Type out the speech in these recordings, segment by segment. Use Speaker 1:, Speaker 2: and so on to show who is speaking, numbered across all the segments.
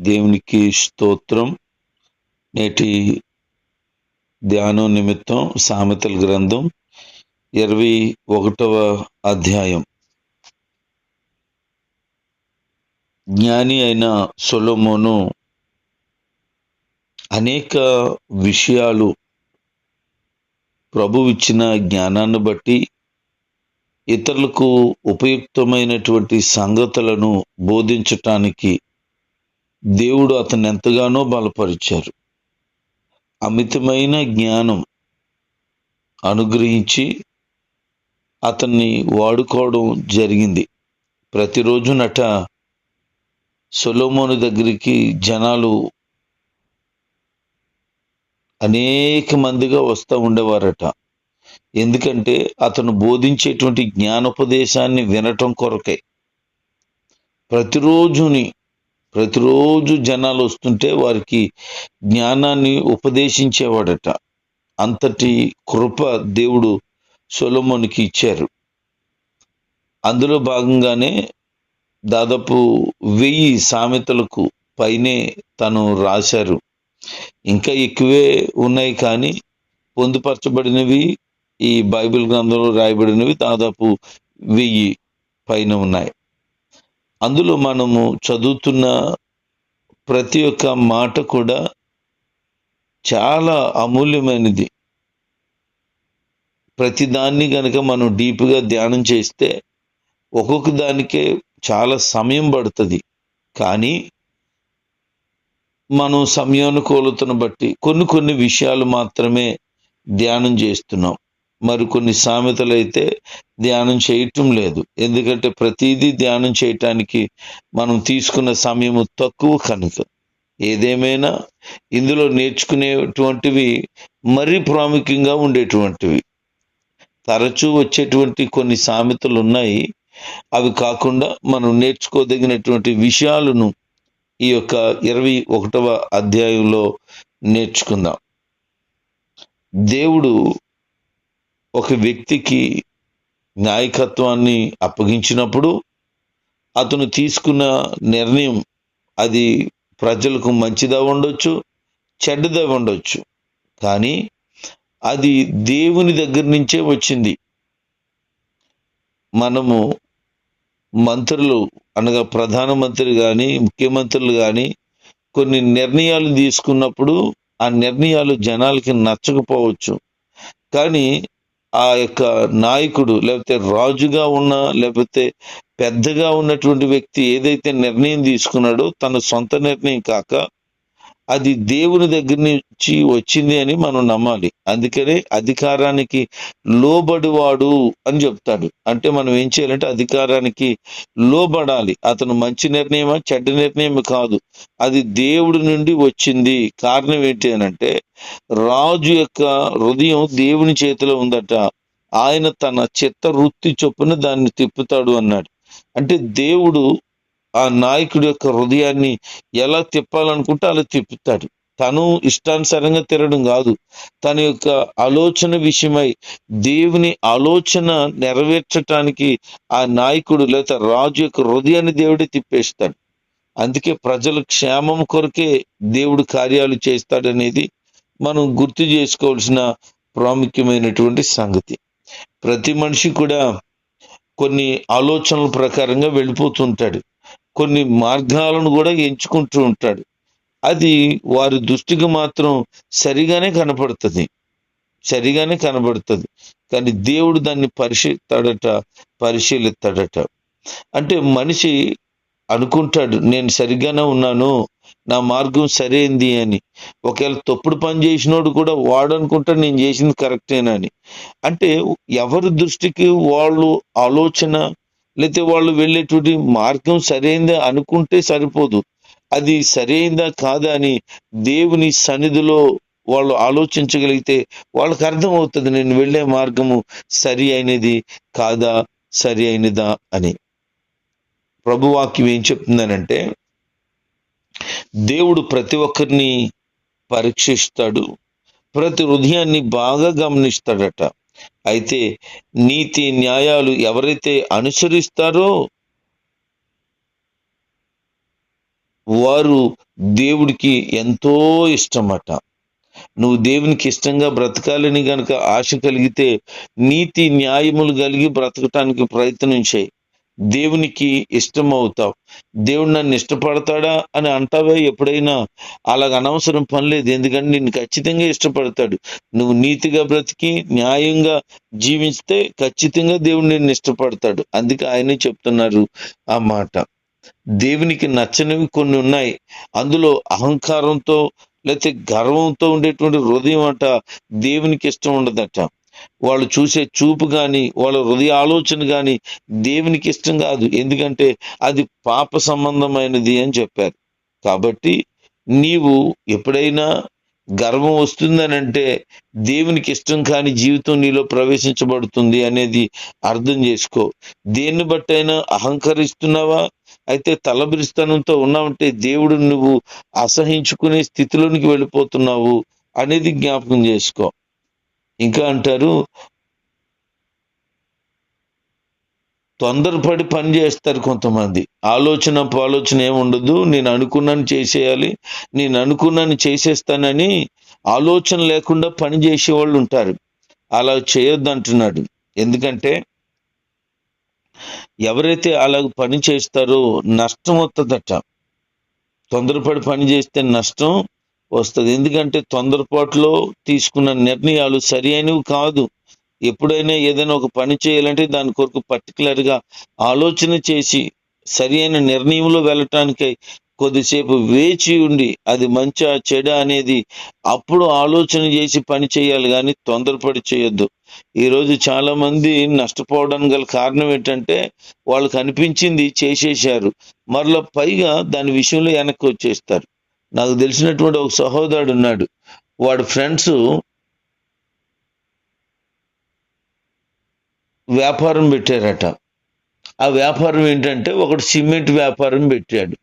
Speaker 1: దేవునికి స్తోత్రం. నేటి ధ్యానం నిమిత్తం సామెతల గ్రంథం ఇరవై ఒకటవ అధ్యాయం. జ్ఞాని అయిన సొలమోను అనేక విషయాలు ప్రభు ఇచ్చిన జ్ఞానాన్ని బట్టి ఇతరులకు ఉపయుక్తమైనటువంటి సంగతులను బోధించటానికి దేవుడు అతను ఎంతగానో బలపరిచారు. అమితమైన జ్ఞానం అనుగ్రహించి అతన్ని వాడుకోవడం జరిగింది. ప్రతిరోజునట సొలోమోని దగ్గరికి జనాలు అనేక మందిగా వస్తూ ఉండేవారట. ఎందుకంటే అతను బోధించేటువంటి జ్ఞానోపదేశాన్ని వినటం కొరకే. ప్రతిరోజుని ప్రతిరోజు జనాలు వస్తుంటే వారికి జ్ఞానాన్ని ఉపదేశించేవాడట. అంతటి కృప దేవుడు సొలమోనికి ఇచ్చారు. అందులో భాగంగానే దాదాపు వెయ్యి సామెతలకు పైనే తను రాశారు. ఇంకా ఎక్కువే ఉన్నాయి కానీ పొందుపరచబడినవి ఈ బైబిల్ గ్రంథంలో రాయబడినవి దాదాపు వెయ్యి పైన ఉన్నాయి. అందులో మనము చదువుతున్న ప్రతి ఒక్క మాట కూడా చాలా అమూల్యమైనది. ప్రతి దాన్ని కనుక మనం డీప్గా ధ్యానం చేస్తే ఒక్కొక్క దానికే చాలా సమయం పడుతుంది. కానీ మనం సమయానుకూలతను బట్టి కొన్ని కొన్ని విషయాలు మాత్రమే ధ్యానం చేస్తున్నాం. మరికొన్ని సామెతలు అయితే ధ్యానం చేయటం లేదు. ఎందుకంటే ప్రతిదీ ధ్యానం చేయటానికి మనం తీసుకున్న సమయము తక్కువ కనుక. ఏదేమైనా ఇందులో నేర్చుకునేటువంటివి మరీ ప్రాముఖ్యంగా ఉండేటువంటివి. తరచూ వచ్చేటువంటి కొన్ని సామెతలు ఉన్నాయి అవి కాకుండా మనం నేర్చుకోదగినటువంటి విషయాలను ఈ యొక్క ఇరవై ఒకటవ అధ్యాయంలో నేర్చుకుందాం. దేవుడు ఒక వ్యక్తికి నాయకత్వాన్ని అప్పగించినప్పుడు అతను తీసుకున్న నిర్ణయం అది ప్రజలకు మంచిదా ఉండొచ్చు చెడ్డదా ఉండొచ్చు. కానీ అది దేవుని దగ్గర నుంచే వచ్చింది. మనము మంత్రులు అనగా ప్రధానమంత్రి కానీ ముఖ్యమంత్రులు కానీ కొన్ని నిర్ణయాలు తీసుకున్నప్పుడు ఆ నిర్ణయాలు జనాలకి నచ్చకపోవచ్చు. కానీ ఆ యొక్క నాయకుడు లేకపోతే రాజుగా ఉన్న లేకపోతే పెద్దగా ఉన్నటువంటి వ్యక్తి ఏదైతే నిర్ణయం తీసుకున్నాడో తన సొంత నిర్ణయం కాక అది దేవుని దగ్గర నుంచి వచ్చింది అని మనం నమ్మాలి. అందుకనే అధికారానికి లోబడివాడు అని చెప్తాడు. అంటే మనం ఏం చేయాలంటే అధికారానికి లోబడాలి. అతను మంచి నిర్ణయమా చెడ్డ నిర్ణయం కాదు. అది దేవుడి నుండి వచ్చింది. కారణం ఏంటి అంటే రాజు యొక్క హృదయం దేవుని చేతిలో ఉందట. ఆయన తన చిత్త వృత్తి చొప్పున దాన్ని తిప్పుతాడు అన్నాడు. అంటే దేవుడు ఆ నాయకుడి యొక్క హృదయాన్ని ఎలా తిప్పాలనుకుంటే అలా తిప్పుతాడు. తను ఇష్టానుసారంగా తిరగడం కాదు. తన యొక్క ఆలోచన విషయమై దేవుని ఆలోచన నెరవేర్చటానికి ఆ నాయకుడు లేదా రాజు యొక్క హృదయాన్ని దేవుడే తిప్పేస్తాడు. అందుకే ప్రజల క్షేమం కొరకే దేవుడు కార్యాలు చేస్తాడనేది మనం గుర్తు చేసుకోవాల్సిన ప్రాముఖ్యమైనటువంటి సంగతి. ప్రతి మనిషి కూడా కొన్ని ఆలోచనల ప్రకారంగా వెళ్ళిపోతుంటాడు. కొన్ని మార్గాలను కూడా ఎంచుకుంటూ ఉంటాడు. అది వారి దృష్టికి మాత్రం సరిగానే కనపడుతుంది. సరిగానే కనబడుతుంది. కానీ దేవుడు దాన్ని పరిశీలిస్తాడట పరిశీలిస్తాడట. అంటే మనిషి అనుకుంటాడు నేను సరిగ్గానే ఉన్నాను నా మార్గం సరైంది అని. ఒకవేళ తప్పుడు పని చేసినోడు కూడా వాడు అనుకుంటాడు నేను చేసింది కరెక్టేనా అని. అంటే ఎవరి దృష్టికి వాళ్ళు ఆలోచన లేకపోతే వాళ్ళు వెళ్ళేటువంటి మార్గం సరైందా అనుకుంటే సరిపోదు. అది సరైందా కాదా అని దేవుని సన్నిధిలో వాళ్ళు ఆలోచించగలిగితే వాళ్ళకి అర్థం అవుతుంది నేను వెళ్ళే మార్గము సరి అయినది కాదా సరి అయినదా అని. ప్రభువాక్యం ఏం చెప్తుందనంటే దేవుడు ప్రతి ఒక్కరిని పరీక్షిస్తాడు. ప్రతి హృదయాన్ని బాగా గమనిస్తాడట. అయితే నీతి న్యాయాలు ఎవరైతే అనుసరిస్తారో వారు దేవుడికి ఎంతో ఇష్టమట. నువ్వు దేవునికి ఇష్టంగా బ్రతకాలని గనక ఆశ కలిగితే నీతి న్యాయములు కలిగి బ్రతకటానికి ప్రయత్నం చేయి. దేవునికి ఇష్టం అవుతావు దేవుడు నన్ను ఇష్టపడతాడా అని అంటావే ఎప్పుడైనా? అలాగ అనవసరం పని లేదు. ఎందుకంటే నిన్ను ఖచ్చితంగా ఇష్టపడతాడు. నువ్వు నీతిగా బ్రతికి న్యాయంగా జీవిస్తే ఖచ్చితంగా దేవుడు నిన్ను ఇష్టపడతాడు. అందుకే ఆయనే చెప్తున్నారు ఆ మాట. దేవునికి నచ్చనివి కొన్ని ఉన్నాయి. అందులో అహంకారంతో లేకపోతే గర్వంతో ఉండేటువంటి హృదయం అంట దేవునికి ఇష్టం ఉండదట. వాళ్ళు చూసే చూపు కానీ వాళ్ళ హృదయ ఆలోచన కానీ దేవునికి ఇష్టం కాదు. ఎందుకంటే అది పాప సంబంధమైనది అని చెప్పారు. కాబట్టి నీవు ఎప్పుడైనా గర్వం వస్తుందనంటే దేవునికి ఇష్టం కాని జీవితం నీలో ప్రవేశించబడుతుంది అనేది అర్థం చేసుకో. దేన్ని బట్టైనా అహంకరిస్తున్నావా? అయితే తలబిరిస్తనంతో ఉన్నావంటే దేవుడు నువ్వు అసహించుకునే స్థితిలోనికి వెళ్ళిపోతున్నావు అనేది జ్ఞాపకం చేసుకో. ఇంకా అంటారు తొందరపడి పని చేస్తారు కొంతమంది. ఆలోచన పాలోచన ఏముండదు నేను అనుకున్నాను చేసేయాలి. నేను అనుకున్నాను చేసేస్తానని ఆలోచన లేకుండా పని చేసేవాళ్ళు ఉంటారు. అలా చేయొద్దు అంటున్నాడు. ఎందుకంటే ఎవరైతే అలా పని చేస్తారో నష్టం వస్తుందట తొందరపడి పని చేస్తే నష్టం వస్తుంది. ఎందుకంటే తొందరపాటులో తీసుకున్న నిర్ణయాలు సరి అయినవి కాదు. ఎప్పుడైనా ఏదైనా ఒక పని చేయాలంటే దాని కొరకు పర్టికులర్గా ఆలోచన చేసి సరి అయిన నిర్ణయంలో వెళ్ళటానికై కొద్దిసేపు వేచి ఉండి అది మంచా చెడ అనేది అప్పుడు ఆలోచన చేసి పని చేయాలి కానీ తొందరపడి చేయొద్దు. ఈరోజు చాలా మంది నష్టపోవడానికి గల కారణం ఏంటంటే వాళ్ళకి అనిపించింది చేసేసారు మరలా పైగా దాని విషయంలో వెనక్కి వచ్చేస్తారు. నాకు తెలిసినటువంటి ఒక సహోదరుడు ఉన్నాడు. వాడు ఫ్రెండ్స్ వ్యాపారం పెట్టారట. ఆ వ్యాపారం ఏంటంటే ఒకడు సిమెంట్ వ్యాపారం పెట్టాడు.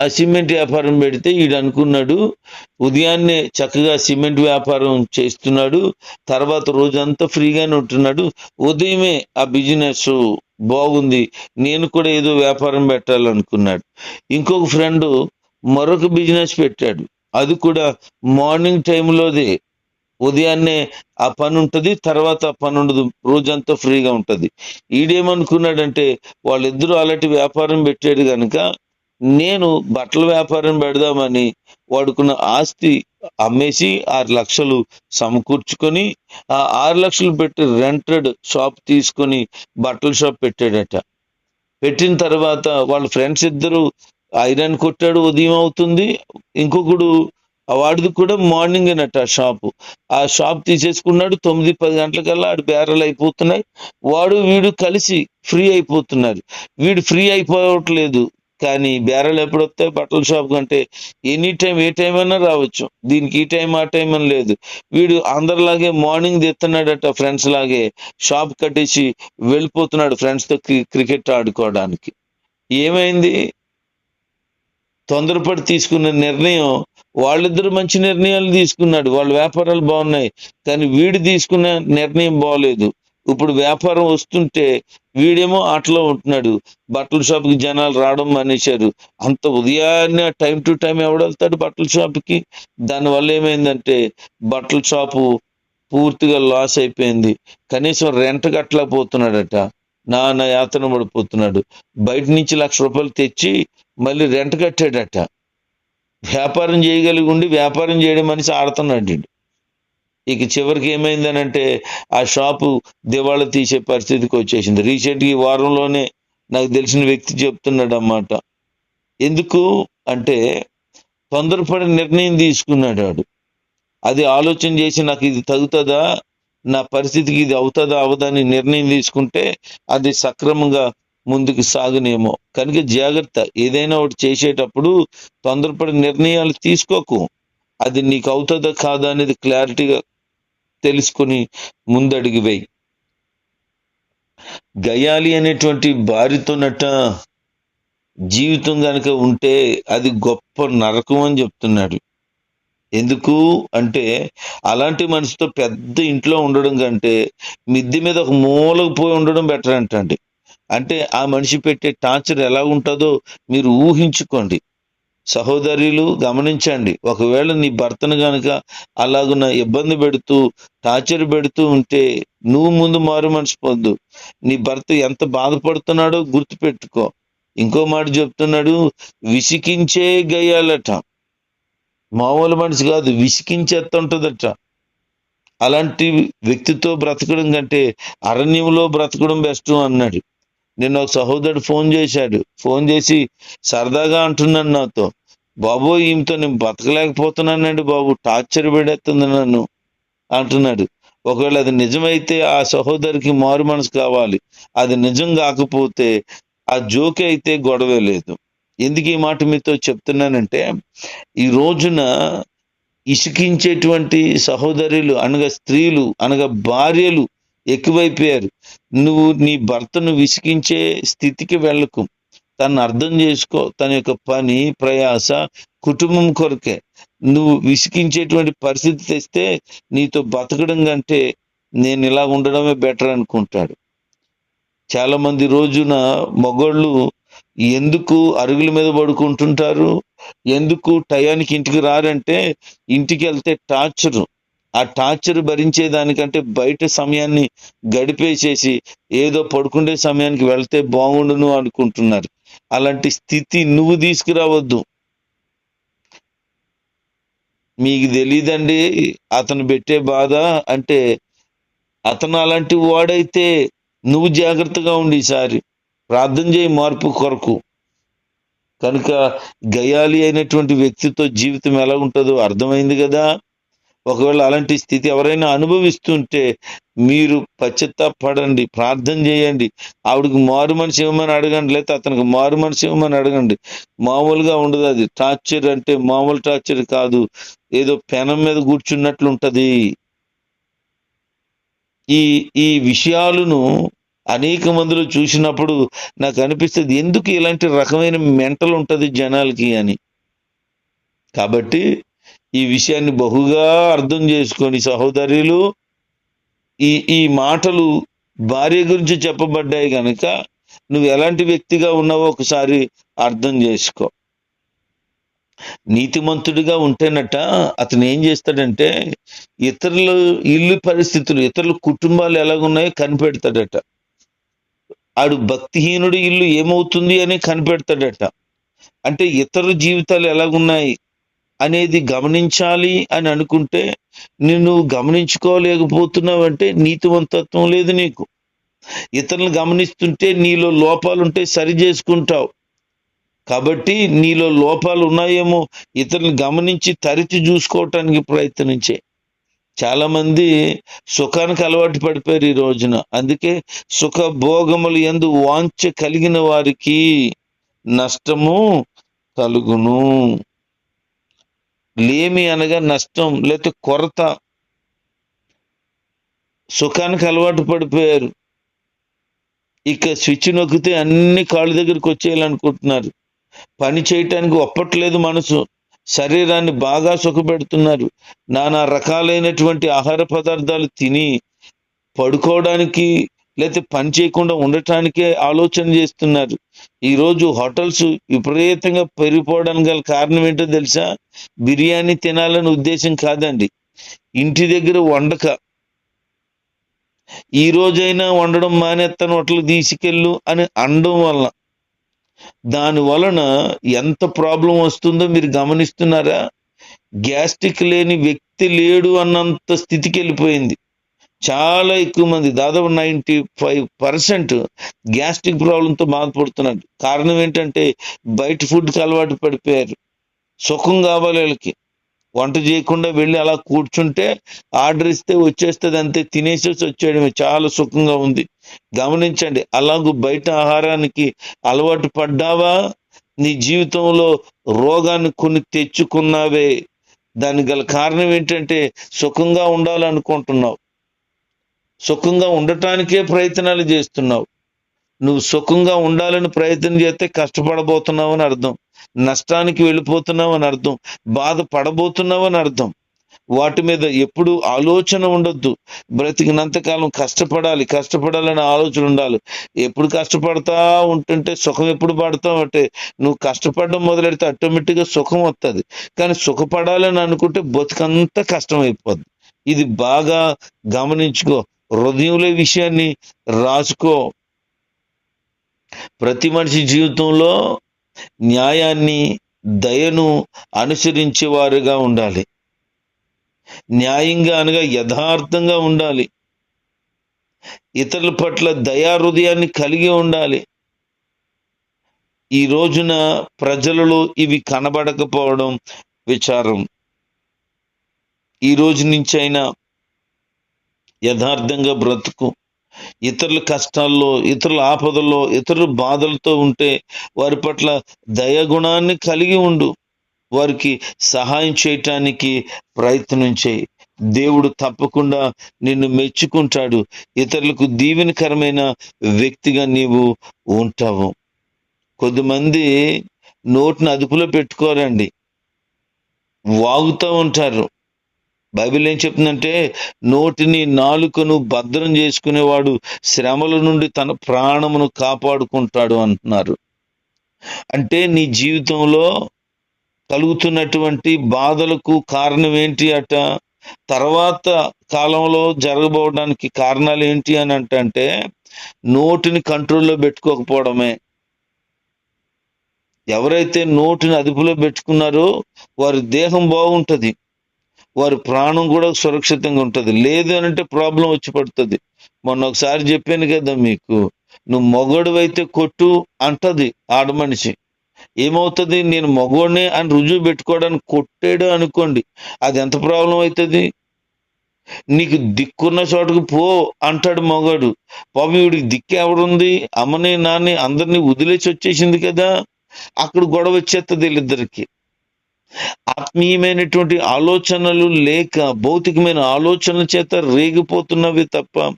Speaker 1: ఆ సిమెంట్ వ్యాపారం పెడితే ఈడు అనుకున్నాడు ఉదయాన్నే చక్కగా సిమెంట్ వ్యాపారం చేస్తున్నాడు తర్వాత రోజంతా ఫ్రీగానే ఉంటున్నాడు ఉదయమే ఆ బిజినెస్ బాగుంది నేను కూడా ఏదో వ్యాపారం పెట్టాలనుకున్నాడు. ఇంకొక ఫ్రెండ్ మరొక బిజినెస్ పెట్టాడు అది కూడా మార్నింగ్ టైంలోదే ఉదయాన్నే ఆ పని ఉంటుంది తర్వాత ఆ పని ఉండదు రోజంతా ఫ్రీగా ఉంటుంది. ఈడేమనుకున్నాడంటే వాళ్ళిద్దరూ అలాంటి వ్యాపారం పెట్టాడు కనుక నేను బట్టల వ్యాపారం పెడదామని వాడుకున్న ఆస్తి అమ్మేసి ఆరు లక్షలు సమకూర్చుకొని ఆ ఆరు లక్షలు పెట్టి రెంటెడ్ షాప్ తీసుకొని బట్టల షాప్ పెట్టాడట. పెట్టిన తర్వాత వాళ్ళ ఫ్రెండ్స్ ఇద్దరు ఐరన్ కొట్టాడు ఉదయం అవుతుంది. ఇంకొకడు వాడిది కూడా మార్నింగ్ అనట ఆ షాపు ఆ షాప్ తీసేసుకున్నాడు తొమ్మిది పది గంటలకల్లా ఆడు బేరలు అయిపోతున్నాయి. వాడు వీడు కలిసి ఫ్రీ అయిపోతున్నారు. వీడు ఫ్రీ అయిపోవట్లేదు. కానీ బేరాలు ఎప్పుడు వస్తాయి? బట్టల షాప్ కంటే ఎనీ టైం ఏ టైం అయినా రావచ్చు. దీనికి ఈ టైం ఆ టైం అని లేదు. వీడు అందరిలాగే మార్నింగ్ తెస్తున్నాడట ఫ్రెండ్స్ లాగే షాప్ కట్టేసి వెళ్ళిపోతున్నాడు ఫ్రెండ్స్తో క్రికెట్ ఆడుకోవడానికి. ఏమైంది? తొందరపడి తీసుకున్న నిర్ణయం వాళ్ళిద్దరు మంచి నిర్ణయాలు తీసుకున్నాడు. వాళ్ళ వ్యాపారాలు బాగున్నాయి కానీ వీడు తీసుకున్న నిర్ణయం బాగోలేదు. ఇప్పుడు వ్యాపారం వస్తుంటే వీడేమో ఆటలో ఉంటున్నాడు. బట్టల షాప్కి జనాలు రావడం మానేశారు. అంత ఉదయాన్నే టైం టు టైం ఎవడెళ్తాడు బట్టల షాప్కి? దానివల్ల ఏమైందంటే బట్టల షాపు పూర్తిగా లాస్ అయిపోయింది. కనీసం రెంట్ కట్టలేకపోతున్నాడట. నాన్న యాతన పడిపోతున్నాడు. బయట నుంచి లక్ష రూపాయలు తెచ్చి మళ్ళీ రెంట్ కట్టాడట. వ్యాపారం చేయగలిగి ఉండి వ్యాపారం చేయడం మనిషి ఆడుతున్నాడు ఇక చివరికి ఏమైందనంటే ఆ షాపు దివాళా తీసే పరిస్థితికి వచ్చేసింది. రీసెంట్గా ఈ వారంలోనే నాకు తెలిసిన వ్యక్తి చెప్తున్నాడు అన్నమాట ఎందుకు అంటే తొందరపడి నిర్ణయం తీసుకున్నాడు వాడు అది ఆలోచన చేసి నాకు ఇది తగుతుందా నా పరిస్థితికి ఇది అవుతుందా అవదని నిర్ణయం తీసుకుంటే అది సక్రమంగా ముందుకు సాగునేమో. కనుక జాగ్రత్త ఏదైనా ఒకటి చేసేటప్పుడు తొందరపడి నిర్ణయాలు తీసుకోకు. అది నీకు అవుతుందా కాదా అనేది క్లారిటీగా తెలుసుకొని ముందడుగు వేయి. గయాలి అనేటువంటి భార్యతోనట జీవితం కనుక ఉంటే అది గొప్ప నరకం అని చెప్తున్నాడు. ఎందుకు? అంటే అలాంటి మనిషితో పెద్ద ఇంట్లో ఉండడం కంటే మిద్దె మీద ఒక మూలకు పోయి ఉండడం బెటర్ అంటండి. అంటే ఆ మనిషి పెట్టే టార్చర్ ఎలా ఉంటుందో మీరు ఊహించుకోండి. సహోదరులు గమనించండి. ఒకవేళ నీ భర్తను గనుక అలాగున ఇబ్బంది పెడుతూ టార్చర్ పెడుతూ ఉంటే నువ్వు ముందు మారు మనసు పొందు. నీ భర్త ఎంత బాధపడుతున్నాడో గుర్తుపెట్టుకో. ఇంకో మాట చెప్తున్నాడు విసికించే గయ్యాలట. మామూలు మనిషి కాదు విసికించేస్తుంటుందట అలాంటి వ్యక్తితో బ్రతకడం కంటే అరణ్యంలో బ్రతకడం బెస్ట్ అన్నాడు. నిన్న ఒక సహోదరుడు ఫోన్ చేశాడు. ఫోన్ చేసి సరదాగా అంటున్నాడు నాతో. బాబు ఈమెతో నేను బతకలేకపోతున్నానండి బాబు టార్చర్ పెడేస్తుంది నన్ను అంటున్నాడు. ఒకవేళ అది నిజమైతే ఆ సహోదరికి మారు మనసు కావాలి. అది నిజం కాకపోతే ఆ జోకి అయితే గొడవే లేదు. ఎందుకు ఈ మాట మీతో చెప్తున్నానంటే ఈ రోజున ఇసుకించేటువంటి సహోదరులు అనగా స్త్రీలు అనగా భార్యలు ఎక్కువైపోయారు. నువ్వు నీ భర్తను విసిగించే స్థితికి వెళ్ళకు. తను అర్థం చేసుకో తన యొక్క పని ప్రయాస కుటుంబం కొరకే. నువ్వు విసిగించేటువంటి పరిస్థితి తెస్తే నీతో బతకడం కంటే నేను ఇలా ఉండడమే బెటర్ అనుకుంటాడు. చాలామంది రోజున మగోళ్ళు ఎందుకు అరుగుల మీద పడుకుంటుంటారు? ఎందుకు టయానికి ఇంటికి రారంటే ఇంటికి వెళ్తే టార్చర్. ఆ టార్చర్ భరించేదానికంటే బయట సమయాన్ని గడిపేసేసి ఏదో పడుకుండే సమయానికి వెళ్తే బాగుండును అనుకుంటున్నారు. అలాంటి స్థితి నువ్వు తీసుకురావద్దు. మీకు తెలియదండి అతను పెట్టే బాధ అంటే అతను అలాంటి వాడైతే నువ్వు జాగ్రత్తగా ఉండి ఈసారి. ప్రార్థన చేయి మార్పు కొరకు. కనుక గయాలి అయినటువంటి వ్యక్తితో జీవితం ఎలా ఉంటుందో అర్థమైంది కదా. ఒకవేళ అలాంటి స్థితి ఎవరైనా అనుభవిస్తుంటే మీరు పడండి ప్రార్థన చేయండి. ఆవిడకి మారు మనిషి ఇవ్వమని అడగండి లేకపోతే అతనికి మారు మనిషి ఇవ్వమని అడగండి. మామూలుగా ఉండదు అది. టార్చర్ అంటే మామూలు టార్చర్ కాదు. ఏదో పెనం మీద కూర్చున్నట్లుంటది ఈ ఈ విషయాలను అనేక మందిలో చూసినప్పుడు నాకు అనిపిస్తుంది ఎందుకు ఇలాంటి రకమైన మెంటల్ ఉంటుంది జనాలకి అని. కాబట్టి ఈ విషయాన్ని బహుగా అర్థం చేసుకొని సహోదరులు ఈ ఈ మాటలు భార్య గురించి చెప్పబడ్డాయి కనుక నువ్వు ఎలాంటి వ్యక్తిగా ఉన్నావో ఒకసారి అర్థం చేసుకో. నీతిమంతుడిగా ఉంటేనట అతను ఏం చేస్తాడంటే ఇతరుల ఇల్లు పరిస్థితులు ఇతరుల కుటుంబాలు ఎలాగున్నాయో కనిపెడతాడట. ఆడు భక్తిహీనుడి ఇల్లు ఏమవుతుంది అని కనిపెడతాడట. అంటే ఇతరుల జీవితాలు ఎలాగున్నాయి? అనేది గమనించాలి అని అనుకుంటే నిన్ను గమనించుకోలేకపోతున్నావంటే నీతివంతత్వం లేదు నీకు. ఇతరులను గమనిస్తుంటే నీలో లోపాలు ఉంటే సరి చేసుకుంటావు. కాబట్టి నీలో లోపాలు ఉన్నాయేమో ఇతరులు గమనించి తరిచి చూసుకోవటానికి ప్రయత్నించే. చాలామంది సుఖానికి అలవాటు పడిపోయారు ఈ రోజున. అందుకే సుఖ భోగములు ఎందు వాంఛ కలిగిన వారికి నష్టము కలుగును. లేమి అనగా నష్టం లేకపోతే కొరత. సుఖానికి అలవాటు పడిపోయారు. ఇక స్విచ్ నొక్కితే అన్ని కాళ్ళ దగ్గరికి వచ్చేయాలనుకుంటున్నారు. పని చేయటానికి ఒప్పట్లేదు మనసు. శరీరాన్ని బాగా సుఖపెడుతున్నారు. నానా రకాలైనటువంటి ఆహార పదార్థాలు తిని పడుకోవడానికి లేకపోతే పని చేయకుండా ఉండటానికే ఆలోచన చేస్తున్నారు. ఈరోజు హోటల్స్ విపరీతంగా పెరిగిపోవడానికి గల కారణం ఏంటో తెలుసా? బిర్యానీ తినాలని ఉద్దేశం కాదండి. ఇంటి దగ్గర వండక. ఈ రోజైనా వండడం మానేస్తాను హోటల్ తీసుకెళ్ళు అని అనడం వలన. దాని వలన ఎంత ప్రాబ్లం వస్తుందో మీరు గమనిస్తున్నారా? గ్యాస్ట్రిక్ లేని వ్యక్తి లేడు అన్నంత స్థితికి వెళ్ళిపోయింది. చాలా ఎక్కువ మంది దాదాపు నైంటీ ఫైవ్ పర్సెంట్ గ్యాస్ట్రిక్ ప్రాబ్లంతో బాధపడుతున్నారు. కారణం ఏంటంటే బయట ఫుడ్కి అలవాటు పడిపోయారు. సుఖం కావాలి వీళ్ళకి. వంట చేయకుండా వెళ్ళి అలా కూర్చుంటే ఆర్డర్ ఇస్తే వచ్చేస్తుంది అంతే తినేసేసి వచ్చేయడమే. చాలా సుఖంగా ఉంది. గమనించండి అలాగూ బయట ఆహారానికి అలవాటు పడ్డావా? నీ జీవితంలో రోగాన్ని కొన్ని తెచ్చుకున్నావే. దానికి గల కారణం ఏంటంటే సుఖంగా ఉండాలనుకుంటున్నావు. సుఖంగా ఉండటానికే ప్రయత్నాలు చేస్తున్నావు. నువ్వు సుఖంగా ఉండాలని ప్రయత్నం చేస్తే కష్టపడబోతున్నావు అని అర్థం. నష్టానికి వెళ్ళిపోతున్నావు అని అర్థం. బాధ పడబోతున్నావు అని అర్థం. వాటి మీద ఎప్పుడు ఆలోచన ఉండొద్దు. బ్రతికినంతకాలం కష్టపడాలి కష్టపడాలనే ఆలోచన ఉండాలి. ఎప్పుడు కష్టపడతా ఉంటుంటే సుఖం ఎప్పుడు పడతావు అంటే నువ్వు కష్టపడడం మొదలెడితే ఆటోమేటిక్గా సుఖం వస్తుంది కానీ సుఖపడాలని అనుకుంటే బతుకంతా కష్టం అయిపోద్ది ఇది బాగా గమనించుకో. హృదయంలో విషయాన్ని రాసుకో. ప్రతి మనిషి జీవితంలో న్యాయాన్ని దయను అనుసరించేవారుగా ఉండాలి. న్యాయంగా అనగా యథార్థంగా ఉండాలి. ఇతరుల పట్ల దయా హృదయాన్ని కలిగి ఉండాలి. ఈ రోజున ప్రజలలో ఇవి కనబడకపోవడం విచారం. ఈ రోజు నుంచి అయినా యథార్థంగా బ్రతుకు. ఇతరుల కష్టాల్లో ఇతరుల ఆపదల్లో ఇతరుల బాధలతో ఉంటే వారి పట్ల దయగుణాన్ని కలిగి ఉండు. వారికి సహాయం చేయటానికి ప్రయత్నం చేయి. దేవుడు తప్పకుండా నిన్ను మెచ్చుకుంటాడు. ఇతరులకు దీవెనకరమైన వ్యక్తిగా నీవు ఉంటావు. కొద్దిమంది నోటిని అదుపులో పెట్టుకోరండి. వాగుతూ ఉంటారు. బైబిల్ ఏం చెప్తుందంటే నోటిని నాలుకను భద్రం చేసుకునేవాడు శ్రమల నుండి తన ప్రాణమును కాపాడుకుంటాడు అంటున్నారు. అంటే నీ జీవితంలో కలుగుతున్నటువంటి బాధలకు కారణం ఏంటి అట? తర్వాత కాలంలో జరగబోవడానికి కారణాలు ఏంటి అని అంటే నోటిని కంట్రోల్లో పెట్టుకోకపోవడమే. ఎవరైతే నోటిని అదుపులో పెట్టుకున్నారో వారి దేహం బాగుంటుంది. వారి ప్రాణం కూడా సురక్షితంగా ఉంటుంది. లేదు అని అంటే ప్రాబ్లం వచ్చి పడుతుంది. మొన్న ఒకసారి చెప్పాను కదా మీకు నువ్వు మొగడు అయితే కొట్టు అంటది ఆడ మనిషి. ఏమవుతుంది? నేను మగోడినే అని రుజువు పెట్టుకోవడానికి కొట్టాడు అనుకోండి అది ఎంత ప్రాబ్లం అవుతుంది? నీకు దిక్కున్న చోటుకు పో అంటాడు మగాడు. పాపం వీడికి దిక్కు ఎవడుంది? అమ్మని నాన్ని అందరినీ వదిలేసి వచ్చేసింది కదా. అక్కడ గొడవ వచ్చేస్తుంది వీళ్ళిద్దరికి. ఆత్మీయమైనటువంటి ఆలోచనలు లేక భౌతికమైన ఆలోచనల చేత రేగిపోతున్నవి తప్ప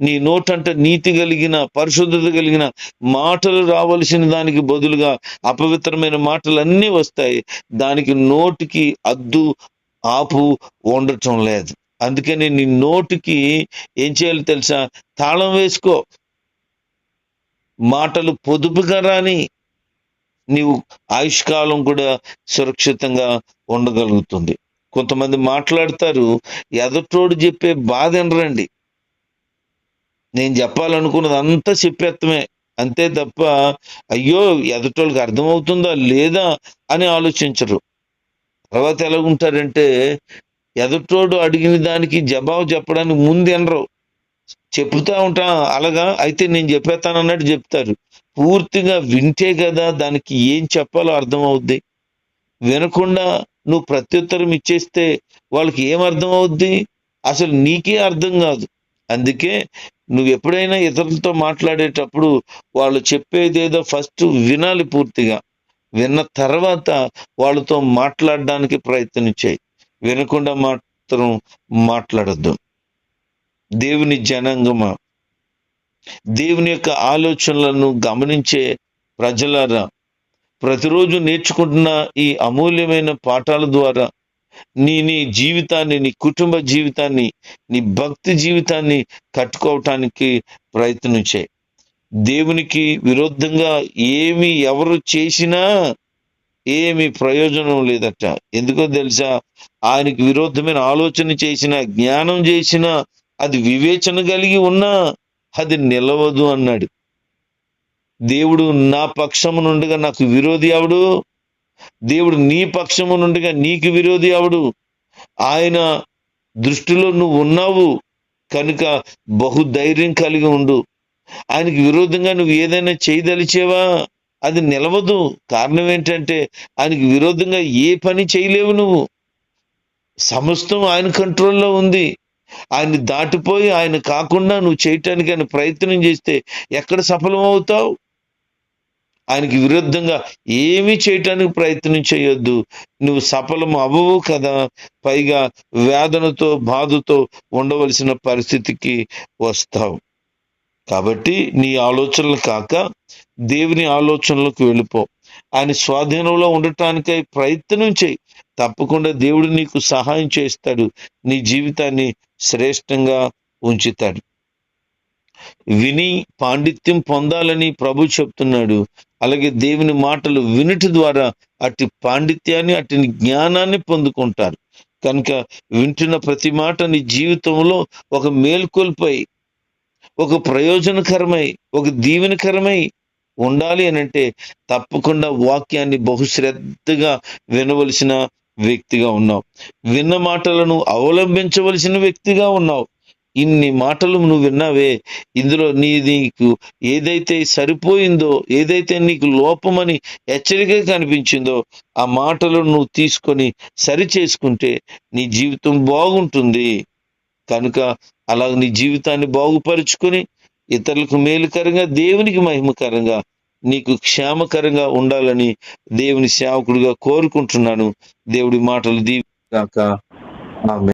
Speaker 1: నీ నోటంట నీతి కలిగిన పరిశుద్ధత కలిగిన మాటలు రావలసిన దానికి బదులుగా అపవిత్రమైన మాటలన్నీ వస్తాయి. దానికి నోటికి అద్దు ఆపు ఉండటం లేదు. అందుకని నీ నోటికి ఏం చేయాలి తెలుసా? తాళం వేసుకో. మాటలు పొదుపుగా రాని నీవు ఆయుష్కాలం కూడా సురక్షితంగా ఉండగలుగుతుంది. కొంతమంది మాట్లాడతారు ఎదటోడు చెప్పే బాధ ఎనరండి నేను చెప్పాలనుకున్నది అంతా చెప్పేత్తమే. అంతే తప్ప అయ్యో ఎదటోళ్ళకి అర్థమవుతుందా లేదా అని ఆలోచించరు. తర్వాత ఎలాగుంటారంటే ఎదటోడు అడిగిన దానికి జవాబు చెప్పడానికి ముందు ఎనరు చెప్తా ఉంటా అలాగా? అయితే నేను చెప్పేస్తాను అన్నట్టు చెప్తారు. పూర్తిగా వింటే కదా దానికి ఏం చెప్పాలో అర్థమవుద్ది. వినకుండా నువ్వు ప్రత్యుత్తరం ఇచ్చేస్తే వాళ్ళకి ఏం అర్థం అవుద్ది అసలు నీకే అర్థం కాదు. అందుకే నువ్వు ఎప్పుడైనా ఇతరులతో మాట్లాడేటప్పుడు వాళ్ళు చెప్పేదేదో ఫస్ట్ వినాలి పూర్తిగా. విన్న తర్వాత వాళ్ళతో మాట్లాడడానికి ప్రయత్నం చేయి వినకుండా మాత్రం మాట్లాడద్దు. దేవుని జనాంగమా? దేవుని యొక్క ఆలోచనలను గమనించే ప్రజలారా ప్రతిరోజు నేర్చుకుంటున్న ఈ అమూల్యమైన పాఠాల ద్వారా నీ నీ జీవితాన్ని నీ కుటుంబ జీవితాన్ని నీ భక్తి జీవితాన్ని కట్టుకోవటానికి ప్రయత్నం చేయి దేవునికి విరుద్ధంగా ఏమి ఎవరు చేసినా ఏమి ప్రయోజనం లేదట. ఎందుకో తెలుసా? ఆయనకి విరుద్ధమైన ఆలోచన చేసిన జ్ఞానం చేసిన అది వివేచన కలిగి ఉన్నా అది నిలవదు అన్నాడు. దేవుడు నా పక్షము నుండిగా నాకు విరోధి అవడు దేవుడు నీ పక్షము నుండిగా నీకు విరోధి అవడు ఆయన దృష్టిలో నువ్వు ఉన్నావు. కనుక బహుధైర్యం కలిగి ఉండు. ఆయనకి విరోధంగా నువ్వు ఏదైనా చేయదలిచేవా? అది నిలవదు. కారణం ఏంటంటే ఆయనకి విరోధంగా ఏ పని చేయలేవు నువ్వు. సమస్తం ఆయన కంట్రోల్లో ఉంది. ఆయన్ని దాటిపోయి ఆయన కాకుండా నువ్వు చేయటానికి ఆయన ప్రయత్నం చేస్తే ఎక్కడ సఫలం అవుతావు ఆయనకి విరుద్ధంగా ఏమీ చేయటానికి ప్రయత్నం చేయొద్దు. నువ్వు సఫలం అవ్వవు కదా. పైగా వేదనతో బాధతో ఉండవలసిన పరిస్థితికి వస్తావు. కాబట్టి నీ ఆలోచనలు కాక దేవుని ఆలోచనలకు వెళ్ళిపో. ఆయన స్వాధీనంలో ఉండటానికై ప్రయత్నం చేయి. తప్పకుండా దేవుడు నీకు సహాయం చేస్తాడు. నీ జీవితాన్ని శ్రేష్టంగా ఉంచుతాడు. విని పాండిత్యం పొందాలని ప్రభు చెప్తున్నాడు. అలాగే దేవుని మాటలు వినుటి ద్వారా అట్టి పాండిత్యాన్ని అటు జ్ఞానాన్ని పొందుకుంటారు. కనుక వింటున్న ప్రతి మాట నీ జీవితంలో ఒక మేల్కొల్పై ఒక ప్రయోజనకరమై ఒక దీవెనకరమై ఉండాలి అని అంటే తప్పకుండా వాక్యాన్ని బహుశ్రద్ధగా వినవలసిన వ్యక్తిగా ఉన్నావు. విన్న మాటలను అవలంబించవలసిన వ్యక్తిగా ఉన్నావు. ఇన్ని మాటలు నువ్వు విన్నావే. ఇందులో నీ నీకు ఏదైతే సరిపోయిందో ఏదైతే నీకు లోపమని హెచ్చరిక కనిపించిందో ఆ మాటలను నువ్వు తీసుకొని సరి చేసుకుంటే నీ జీవితం బాగుంటుంది. కనుక అలా నీ జీవితాన్ని బాగుపరుచుకొని ఇతరులకు మేలుకరంగా దేవునికి మహిమకరంగా నీకు క్షేమకరంగా ఉండాలని దేవుని సేవకుడిగా కోరుకుంటున్నాను. దేవుడి మాటలు దీవిగాక ఆమె